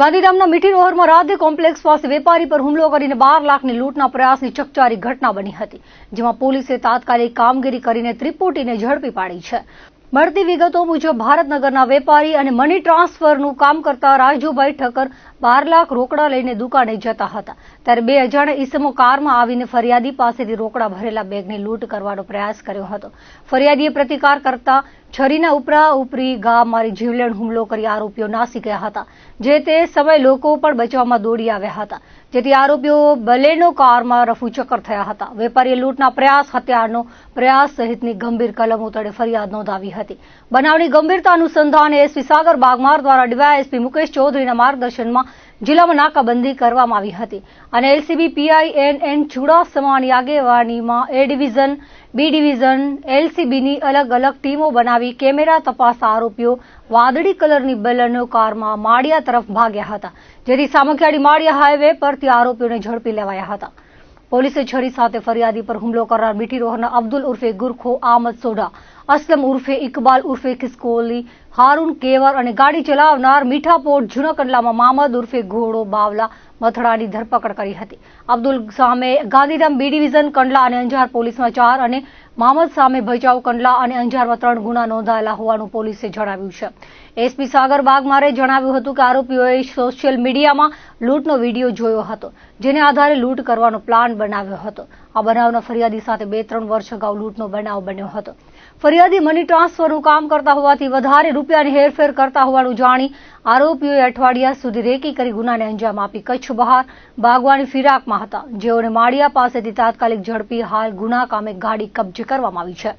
ગાંધીધામના મીઠી રોહરમાં રાધે કોમ્પ્લેક્સ પાસે વેપારી પર હુમલો કરીને બાર લાખની લૂંટના પ્રયાસની ચકચારી ઘટના બની હતી, જેમાં પોલીસે તાત્કાલિક કામગીરી કરીને ત્રિપુટીને ઝડપી પાડી છે. મળતી વિગતો મુજબ ભારતનગરના વેપારી અને મની ટ્રાન્સફરનું કામ કરતા રાજુભાઈ ઠક્કર બાર લાખ રોકડા લઈને દુકાને જતા હતા. ત્યારે બે અજાણે ઈસમો કારમાં આવીને ફરિયાદી પાસેથી રોકડા ભરેલા બેગની લૂંટ કરવાનો પ્રયાસ કર્યો હતો. ફરિયાદીએ પ્રતિકાર કરતા છરીના ઉપરા ઉપરી ગા મારી જીવલેણ હુમલો કરી આરોપીઓ નાસી ગયા હતા, જે તે સમયે લોકો પણ બચવામાં દોડી આવ્યા હતા. જેથી આરોપીઓ બલેનો કારમાં રફુચક્કર થયા હતા. વેપારીએ લૂંટના પ્રયાસ હત્યાનો પ્રયાસ સહિતની ગંભીર કલમો તળે ફરિયાદ નોંધાવી હતી. બનાવની ગંભીરતા અનુસંધાને એસપી સાગર બાગમાર દ્વારા ડીવાયએસપી મુકેશ ચૌધરીના માર્ગદર્શનમાં જિલ્લામાં નાકાબંધી કરવામાં આવી હતી અને એલસીબી પીઆઈ એન એન ચુડાસમાની આગેવાનીમાં એ ડિવિઝન, બી ડિવિઝન, એલસીબીની અલગ અલગ ટીમો બનાવી કેમેરા તપાસ આરોપીઓ વાદળી કલરની બેલનો કારમાં માળિયા તરફ ભાગ્યા હતા, જેથી સામખિયાળી માળિયા હાઈવે પરથી આરોપીઓને ઝડપી લેવાયા હતા. પોલીસે છરી સાથે ફરિયાદી પર હુમલો કરનાર મીઠી રોહરના અબ્દુલ ઉર્ફે ગુરખો આમદ સોઢા અસલમ ઉર્ફે ઇકબાલ ઉર્ફે ખિસકોલી હારૂન કેવર અને ગાડી ચલાવનાર મીઠાપોટ જૂના કંડલામાં મામદ ઉર્ફે ઘોડો બાવલા મથડાની ધરપકડ કરી હતી. અબ્દુલ સામે ગાંધીધામ બી ડિવિઝન કંડલા અને અંજાર પોલીસમાં ચાર અને મામદ સામે ભચાઉ કંડલા અને અંજારમાં ત્રણ ગુના નોંધાયેલા હોવાનું પોલીસે જણાવ્યું છે. એસપી સાગર બાગમારે જણાવ્યું હતું કે આરોપીઓએ સોશિયલ મીડિયામાં લૂંટનો વીડિયો જોયો હતો, જેને આધારે લૂંટ કરવાનો પ્લાન બનાવ્યો હતો. આ બનાવના ફરિયાદી સાથે બે ત્રણ વર્ષ અગાઉ લૂંટનો બનાવ બન્યો હતો. ફરિયાદી મની ટ્રાન્સફરનું કામ કરતા હોવાથી વધારે રૂપિયાની હેરફેર કરતા હોવાનું જાણી આરોપીઓએ અઠવાડિયા સુધી રેકી કરી ગુનાને અંજામ આપી. કચ્છ બહાર ભાગવાની ફિરાકમાં હતા. જેઓને માળિયા પાસેથી તાત્કાલિક ઝડપી હાલ ગુના કામે ગાડી કબજે કરવામાં આવી છે.